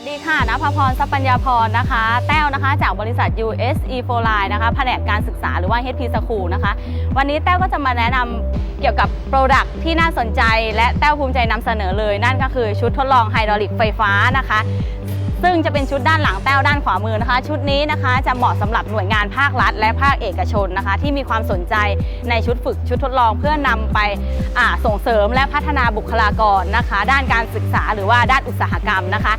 สดีค่ะนภพร ทรัปัญญาพรนะคะ แต้วนะคะ จากบริษัท USE for Line นะคะ แผนกการศึกษาหรือว่า HP School นะคะ วันนี้แต้วก็จะมาแนะนำเกี่ยวกับโปรดักที่น่าสนใจ และแต้วภูมิใจนำเสนอเลย นั่นก็คือชุดทดลองไฮดรอลิกไฟฟ้านะคะ ซึ่งจะเป็นชุดด้านหลังแต้วด้านขวามือนะคะ ชุดนี้นะคะจะเหมาะสำหรับหน่วยงานภาครัฐ และภาคเอกชนนะคะ ที่มีความสนใจในชุดฝึกชุดทดลอง เพื่อนำไปาส่งเสริมและพัฒนาบุคลากรนะคะ ด้านการศึกษาหรือว่าด้านอุตสาหกรรมนะคะ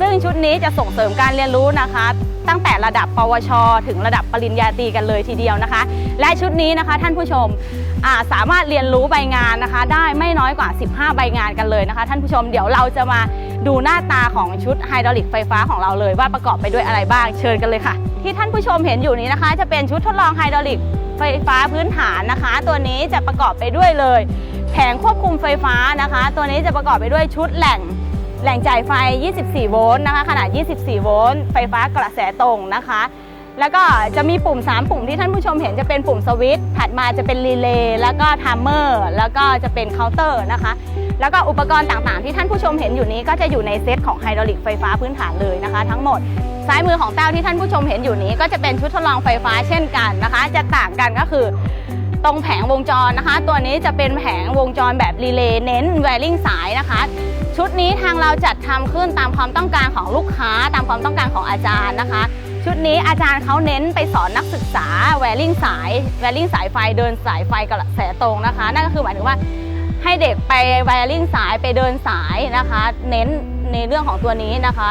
ซึ่งชุดนี้จะส่งเสริมการเรียนรู้นะคะ ตั้งแต่ระดับปวช ถึงระดับปริญญาตรีกันเลยทีเดียวนะคะ และชุดนี้นะคะท่านผู้ชมาสามารถเรียนรู้ใบงานนะคะ ได้ไม่น้อยกว่า 15 ใบงานกันเลยนะคะ ท่านผู้ชมเดี๋ยวเราจะมา ดูหน้าตาของชุดไฮดรอลิกไฟฟ้าของเราเลยว่าประกอบไปด้วยอะไรบ้างเชิญกันเลยค่ะ ที่ท่านผู้ชมเห็นอยู่นี้นะคะ จะเป็นชุดทดลองไฮดรอลิกไฟฟ้าพื้นฐานนะคะ ตัวนี้จะประกอบไปด้วยเลย แผงควบคุมไฟฟ้านะคะ ตัวนี้จะประกอบไปด้วยชุดแหล่งแหล่งจ่ายไฟ 24 โวลต์นะคะ ขนาด 24 โวลต์ ไฟฟ้ากระแสตรงนะคะ แล้วก็จะมีปุ่ม 3 ปุ่มที่ท่านผู้ชมเห็นจะเป็นปุ่มสวิตช์ ถัดมาจะเป็นรีเลย์ แล้วก็ไทม์เมอร์ แล้วก็จะเป็นเคาน์เตอร์นะคะ แล้วก็อุปกรณ์ต่างๆ ที่ท่านผู้ชมเห็นอยู่นี้ก็จะอยู่ในเซตของไฮดรอลิกไฟฟ้าพื้นฐานเลยนะคะ ทั้งหมดซ้ายมือของแต้วที่ท่านผู้ชมเห็นอยู่นี้ ก็จะเป็นชุดทดลองไฟฟ้าเช่นกันนะคะ จะต่างกันก็คือตรงแผงวงจรนะคะ ตัวนี้จะเป็นแผงวงจรแบบรีเลย์เน้นแวริงสายนะคะ ชุดนี้ทางเราจัดทำขึ้นตามความต้องการของลูกค้า ตามความต้องการของอาจารย์นะคะ ชุดนี้อาจารย์เขาเน้นไปสอนนักศึกษาแวริงสายแวริงสายไฟเดินสายไฟกระแสตรงนะคะ นั่นก็คือหมายถึงว่า ให้เด็กไปแวริ่งสายไปเดินสายนะคะ เน้นในเรื่องของตัวนี้นะคะ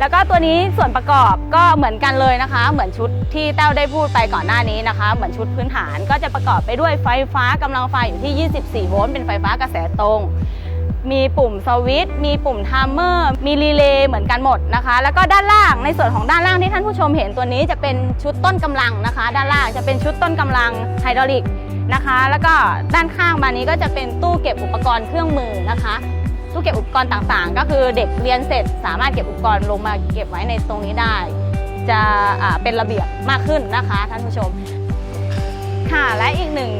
แล้วก็ตัวนี้ส่วนประกอบก็เหมือนกันเลยนะคะ เหมือนชุดที่แต้วได้พูดไปก่อนหน้านี้นะคะ เหมือนชุดพื้นฐานก็จะประกอบไปด้วยไฟฟ้ากำลังไฟอยู่ที่ 24 โวลต์เป็นไฟฟ้ากระแสตรงมีปุ่มสวิตช์มีปุ่มไทม์เมอร์ มีรีเลย์เหมือนกันหมดนะคะ แล้วก็ด้านล่างในส่วนของด้านล่างที่ท่านผู้ชมเห็นตัวนี้จะเป็นชุดต้นกำลังนะคะ ด้านล่างจะเป็นชุดต้นกำลังไฮดรอลิก นะคะ แล้วก็ด้านข้างมานนี้ก็จะเป็นตู้เก็บอุปกรณ์เครื่องมือนะคะ ตู้เก็บอุปกรณ์ต่างๆ ก็คือเด็กเรียนเสร็จ สามารถเก็บอุปกรณ์ลงมาเก็บไว้ในตรงนี้ได้ จะอ่าเป็นระเบียบมากขึ้นนะคะท่านผู้ชม ค่ะและอีกหนึ่ง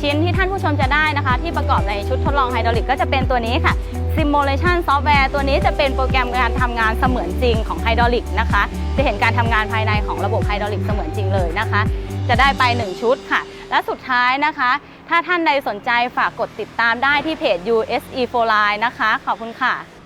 ชิ้นที่ท่านผู้ชมจะได้นะคะ ที่ประกอบในชุดทดลองไฮดรอลิกก็จะเป็นตัวนี้ค่ะ Simulation Software ตัวนี้จะเป็นโปรแกรมการทำงานเสมือนจริงของไฮดรอลิกนะคะ จะเห็นการทำงานภายในของระบบไฮดรอลิกเสมือนจริงเลยนะคะ จะได้ไป 1 ชุดค่ะ และสุดท้ายนะคะ ถ้าท่านใดสนใจฝากกดติดตามได้ที่เพจ USE4Line นะคะ ขอบคุณค่ะ